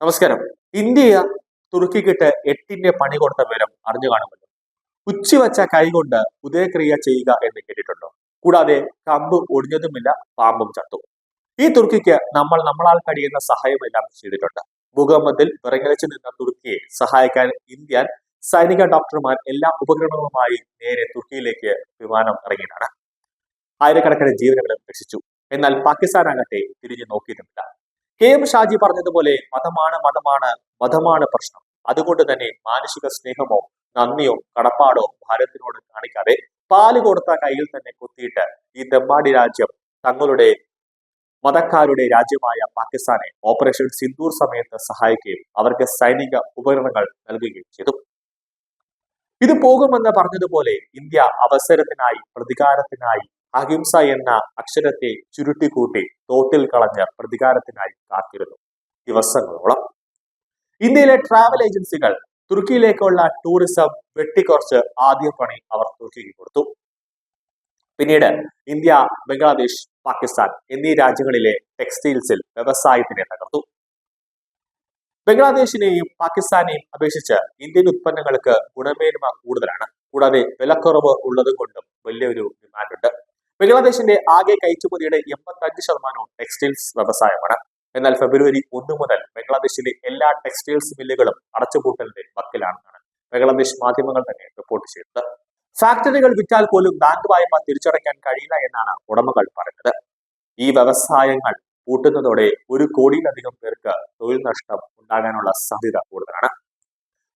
നമസ്കാരം. ഇന്ത്യ തുർക്കിക്കിട്ട് എട്ടിന്റെ പണി കൊടുത്ത വിവരം അറിഞ്ഞു കാണുമല്ലോ ഉച്ചിവച്ച കൈകൊണ്ട് ഉദയക്രിയ ചെയ്യുക എന്ന് കേട്ടിട്ടുണ്ടോ? കൂടാതെ കമ്പ് ഒടിഞ്ഞതുമില്ല പാമ്പും ചത്തു. ഈ തുർക്കിക്ക് നമ്മൾ നമ്മളാൽ കഴിയുന്ന സഹായമെല്ലാം ചെയ്തിട്ടുണ്ട്. ഭൂകമ്പത്തിൽ വിറങ്ങലിച്ചു നിന്ന തുർക്കിയെ സഹായിക്കാൻ ഇന്ത്യൻ സൈനിക ഡോക്ടർമാർ എല്ലാ ഉപകരണങ്ങളുമായി നേരെ തുർക്കിയിലേക്ക് വിമാനം ഇറങ്ങിയതാണ്. ആയിരക്കണക്കിന് ജീവനുകളെ രക്ഷിച്ചു. എന്നാൽ പാകിസ്ഥാൻ ആകട്ടെ തിരിഞ്ഞു നോക്കിയിട്ടുമില്ല. കെ എം ഷാജി പറഞ്ഞതുപോലെ മതമാണ് മതമാണ് മതമാണ് പ്രശ്നം. അതുകൊണ്ട് തന്നെ മാനുഷിക സ്നേഹമോ നന്ദിയോ കടപ്പാടോ ഭാരതത്തിനോട് കാണിക്കാതെ പാൽ കൊടുത്ത കയ്യിൽ തന്നെ കുത്തിയിട്ട് ഈ തെമ്മാടി രാജ്യം തങ്ങളുടെ മതക്കാരുടെ രാജ്യമായ പാകിസ്ഥാനെ ഓപ്പറേഷൻ സിന്ദൂർ സമയത്ത് സഹായിക്കുകയും അവർക്ക് സൈനിക ഉപകരണങ്ങൾ നൽകുകയും ചെയ്തു. ഇത് പോകുമെന്ന് പറഞ്ഞതുപോലെ ഇന്ത്യ അവസരത്തിനായി പ്രതികാരത്തിനായി അഹിംസ എന്ന അക്ഷരത്തെ ചുരുട്ടിക്കൂട്ടി തോട്ടിൽ കളഞ്ഞ് പ്രതികാരത്തിനായി കാത്തിരുന്നു. ദിവസങ്ങളോളം. ഇന്ത്യയിലെ ട്രാവൽ ഏജൻസികൾ തുർക്കിയിലേക്കുള്ള ടൂറിസം വെട്ടിക്കുറച്ച് ആദ്യ പണി അവർ തുർക്കിക്ക് കൊടുത്തു. പിന്നീട് ഇന്ത്യ ബംഗ്ലാദേശ് പാകിസ്ഥാൻ എന്നീ രാജ്യങ്ങളിലെ ടെക്സ്റ്റൈൽസിൽ വ്യവസായത്തിനെ തകർത്തു. ബംഗ്ലാദേശിനെയും പാകിസ്ഥാനെയും അപേക്ഷിച്ച് ഇന്ത്യൻ ഉത്പന്നങ്ങൾക്ക് ഗുണമേന്മ കൂടുതലാണ്. കൂടാതെ വിലക്കുറവ് ഉള്ളത് കൊണ്ടും വലിയൊരു ഡിമാൻഡ് ഉണ്ട്. ബംഗ്ലാദേശിന്റെ ആകെ കയറ്റുമതിയുടെ എൺപത്തഞ്ച് ശതമാനവും ടെക്സ്റ്റൈൽസ് വ്യവസായമാണ്. എന്നാൽ ഫെബ്രുവരി ഒന്ന് മുതൽ ബംഗ്ലാദേശിലെ എല്ലാ ടെക്സ്റ്റൈൽസ് മില്ലുകളും അടച്ചുപൂട്ടലിന്റെ വക്കിലാണെന്നാണ് ബംഗ്ലാദേശ് മാധ്യമങ്ങൾ തന്നെ റിപ്പോർട്ട് ചെയ്തത്. ഫാക്ടറികൾ വിറ്റാൽ പോലും ബാങ്ക് വായ്പ തിരിച്ചടയ്ക്കാൻ കഴിയില്ല എന്നാണ് ഉടമകൾ പറഞ്ഞത്. ഈ വ്യവസായങ്ങൾ പൂട്ടുന്നതോടെ ഒരു കോടിയിലധികം പേർക്ക് തൊഴിൽ നഷ്ടം ഉണ്ടാകാനുള്ള സാധ്യത കൂടുതലാണ്.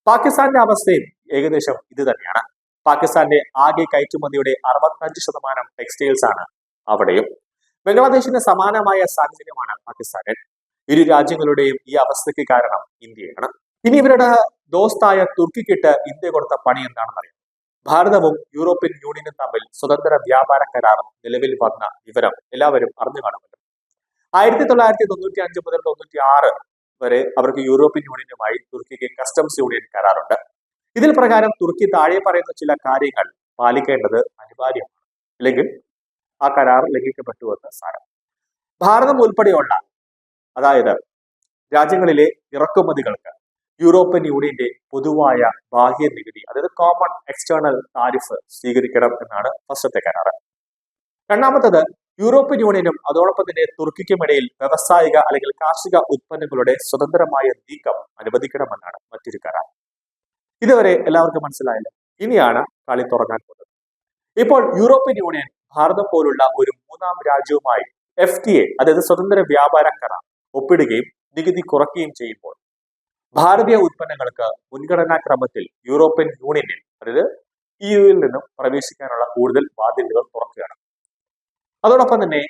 പാകിസ്ഥാന്റെ അവസ്ഥയും ഏകദേശം ഇത് തന്നെയാണ്. പാകിസ്ഥാന്റെ ആകെ കയറ്റുമതിയുടെ അറുപത്തഞ്ച് ശതമാനം ടെക്സ്റ്റൈൽസ് ആണ് അവിടെയും. ബംഗ്ലാദേശിന് സമാനമായ സാഹചര്യമാണ് പാകിസ്ഥാനിൽ ഇരു രാജ്യങ്ങളുടെയും ഈ അവസ്ഥയ്ക്ക് കാരണം ഇന്ത്യയാണ്. ഇനി ഇവരുടെ ദോസ്തായ തുർക്കിക്കിട്ട് ഇന്ത്യ കൊടുത്ത പണി എന്താണെന്ന് അറിയാം. ഭാരതവും യൂറോപ്യൻ യൂണിയനും തമ്മിൽ സ്വതന്ത്ര വ്യാപാര കരാർ നിലവിൽ വന്ന വിവരം എല്ലാവരും അറിഞ്ഞു കാണുമല്ലോ. ആയിരത്തി തൊള്ളായിരത്തി തൊണ്ണൂറ്റി അഞ്ച് മുതൽ തൊണ്ണൂറ്റി ആറ് വരെ അവർക്ക് യൂറോപ്യൻ യൂണിയനുമായി തുർക്കിക്ക് കസ്റ്റംസ് യൂണിയൻ കരാറുണ്ട്. ഇതിൽ പ്രകാരം തുർക്കി താഴെ പറയുന്ന ചില കാര്യങ്ങൾ പാലിക്കേണ്ടത് അനിവാര്യമാണ്. അല്ലെങ്കിൽ ആ കരാർ ലംഘിക്കപ്പെട്ടുവെന്ന് സാരം. ഭാരതം ഉൾപ്പെടെയുള്ള അതായത് രാജ്യങ്ങളിലെ ഇറക്കുമതികൾക്ക് യൂറോപ്യൻ യൂണിയന്റെ പൊതുവായ ബാഹ്യ നികുതി അതായത് കോമൺ എക്സ്റ്റേണൽ താരിഫ് സ്വീകരിക്കണം എന്നാണ് ഫസ്റ്റത്തെ കരാർ രണ്ടാമത്തത് യൂറോപ്യൻ യൂണിയനും അതോടൊപ്പം തന്നെ തുർക്കിക്കുമിടയിൽ വ്യവസായിക അല്ലെങ്കിൽ കാർഷിക ഉൽപ്പന്നങ്ങളുടെ സ്വതന്ത്രമായ നീക്കം അനുവദിക്കണമെന്നാണ് മറ്റൊരു കരാർ. ഇതുവരെ എല്ലാവർക്കും മനസ്സിലായില്ല. ഇനിയാണ് കളി തുടങ്ങാൻ പോകുന്നത്. ഇപ്പോൾ യൂറോപ്യൻ യൂണിയൻ ഭാരതം പോലുള്ള ഒരു മൂന്നാം രാജ്യവുമായി എഫ് ടി എ അതായത് സ്വതന്ത്ര വ്യാപാര കരാർ ഒപ്പിടുകയും നികുതി കുറയ്ക്കുകയും ചെയ്യുമ്പോൾ ഭാരതീയ ഉൽപ്പന്നങ്ങൾക്ക് മുൻഗണനാ ക്രമത്തിൽ യൂറോപ്യൻ യൂണിയനിൽ അതായത് ഇ യുയിൽ നിന്നും പ്രവേശിക്കാനുള്ള കൂടുതൽ ബാധ്യതകൾ തുറക്കുകയാണ്. അതോടൊപ്പം തന്നെ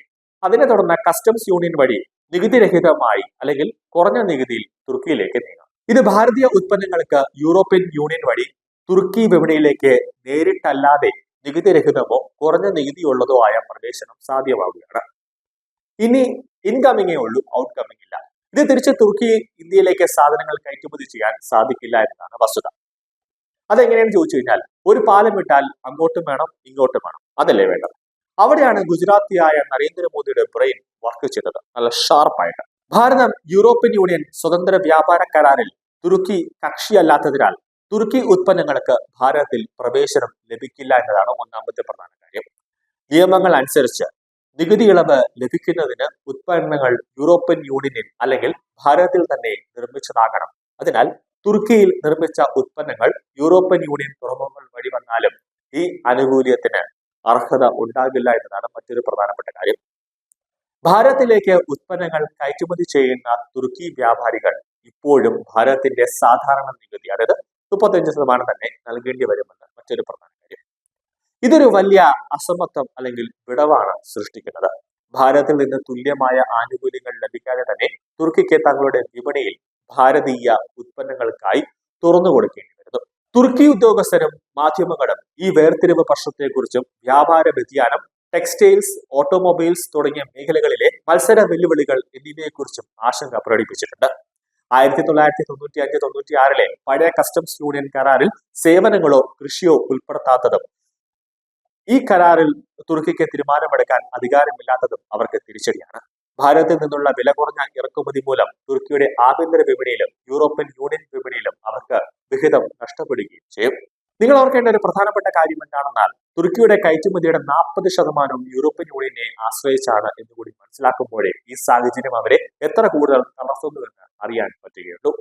അതിനെ തുടർന്ന് കസ്റ്റംസ് യൂണിയൻ വഴി നികുതിരഹിതമായി അല്ലെങ്കിൽ കുറഞ്ഞ നികുതിയിൽ തുർക്കിയിലേക്ക് നീങ്ങാം. ഇത് ഭാരതീയ ഉൽപ്പന്നങ്ങൾക്ക് യൂറോപ്യൻ യൂണിയൻ വഴി തുർക്കി വിപണിയിലേക്ക് നേരിട്ടല്ലാതെ നികുതി രഹിതമോ കുറഞ്ഞ നികുതിയുള്ളതോ ആയ പ്രവേശനം സാധ്യമാവുകയാണ്. ഇനി ഇൻകമ്മിങ്ങേ ഉള്ളൂ ഔട്ട് കമ്മിങ് ഇല്ല. ഇത് തിരിച്ച് തുർക്കി ഇന്ത്യയിലേക്ക് സാധനങ്ങൾ കയറ്റുമതി ചെയ്യാൻ സാധിക്കില്ല എന്നതാണ് വസ്തുത. അതെങ്ങനെയാണെന്ന് ചോദിച്ചു കഴിഞ്ഞാൽ ഒരു പാലം വിട്ടാൽ അങ്ങോട്ടും വേണം ഇങ്ങോട്ടും വേണം. അതല്ലേ വേണ്ടത്? അവിടെയാണ് ഗുജറാത്തിയായ നരേന്ദ്രമോദിയുടെ ബ്രെയിൻ വർക്ക് ചെയ്തത്. നല്ല ഷാർപ്പായിട്ട് ഭാരതം യൂറോപ്യൻ യൂണിയൻ സ്വതന്ത്ര വ്യാപാര കരാറിൽ തുർക്കി കക്ഷിയല്ലാത്തതിനാൽ തുർക്കി ഉത്പന്നങ്ങൾക്ക് ഭാരതത്തിൽ പ്രവേശനം ലഭിക്കില്ല എന്നതാണ് ഒന്നാമത്തെ പ്രധാന കാര്യം. നിയമങ്ങൾ അനുസരിച്ച് നികുതി ഇളവ് ലഭിക്കുന്നതിന് ഉത്പന്നങ്ങൾ യൂറോപ്യൻ യൂണിയനിൽ അല്ലെങ്കിൽ ഭാരതത്തിൽ തന്നെ നിർമ്മിച്ചതാകണം. അതിനാൽ തുർക്കിയിൽ നിർമ്മിച്ച ഉത്പന്നങ്ങൾ യൂറോപ്യൻ യൂണിയൻ തുറമുഖങ്ങൾ വഴി വന്നാലും ഈ ആനുകൂല്യത്തിന് അർഹത ഉണ്ടാകില്ല എന്നതാണ് മറ്റൊരു പ്രധാനപ്പെട്ട കാര്യം. ഭാരതത്തിലേക്ക് ഉൽപ്പന്നങ്ങൾ കയറ്റുമതി ചെയ്യുന്ന തുർക്കി വ്യാപാരികൾ ഇപ്പോഴും ഭാരതത്തിന്റെ സാധാരണ നികുതി അതായത് മുപ്പത്തഞ്ച് ശതമാനം തന്നെ നൽകേണ്ടി വരുമെന്ന് മറ്റൊരു പ്രധാന കാര്യം. ഇതൊരു വലിയ അസമത്വം അല്ലെങ്കിൽ വിടവാണ് സൃഷ്ടിക്കുന്നത്. ഭാരതത്തിൽ നിന്ന് തുല്യമായ ആനുകൂല്യങ്ങൾ ലഭിക്കാതെ തന്നെ തുർക്കിക്ക് തങ്ങളുടെ വിപണിയിൽ ഭാരതീയ ഉൽപ്പന്നങ്ങൾക്കായി തുറന്നു കൊടുക്കേണ്ടി വരുന്നു. തുർക്കി ഉദ്യോഗസ്ഥരും മാധ്യമങ്ങളും ഈ വേർതിരിവ് പ്രശ്നത്തെക്കുറിച്ചും വ്യാപാര വ്യതിയാനം ടെക്സ്റ്റൈൽസ് ഓട്ടോമൊബൈൽസ് തുടങ്ങിയ മേഖലകളിലെ മത്സര വെല്ലുവിളികൾ എന്നിവയെക്കുറിച്ചും ആശങ്ക പ്രകടിപ്പിച്ചിട്ടുണ്ട്. ആയിരത്തി തൊള്ളായിരത്തി തൊണ്ണൂറ്റി അഞ്ച് തൊണ്ണൂറ്റി ആറിലെ പഴയ കസ്റ്റംസ് യൂണിയൻ കരാറിൽ സേവനങ്ങളോ കൃഷിയോ ഉൾപ്പെടുത്താത്തതും ഈ കരാറിൽ തുർക്കിക്ക് തീരുമാനമെടുക്കാൻ അധികാരമില്ലാത്തതും അവർക്ക് തിരിച്ചടിയാണ്. ഭാരതത്തിൽ നിന്നുള്ള വില കുറഞ്ഞ ഇറക്കുമതി മൂലം തുർക്കിയുടെ ആഭ്യന്തര വിപണിയിലും യൂറോപ്യൻ യൂണിയൻ വിപണിയിലും അവർക്ക് വിഹിതം നഷ്ടപ്പെടുകയും ചെയ്യും. നിങ്ങൾ ഓർക്കേണ്ട ഒരു പ്രധാനപ്പെട്ട കാര്യം എന്താണെന്നാൽ തുർക്കിയുടെ കയറ്റുമതിയുടെ നാൽപ്പത് ശതമാനവും യൂറോപ്യൻ യൂണിയനെ ആശ്രയിച്ചാണ് എന്നുകൂടി മനസ്സിലാക്കുമ്പോഴേ ഈ സാഹചര്യം അവരെ എത്ര കൂടുതൽ തളർത്തുന്നുവെന്ന് അറിയാൻ പറ്റുകയുള്ളൂ.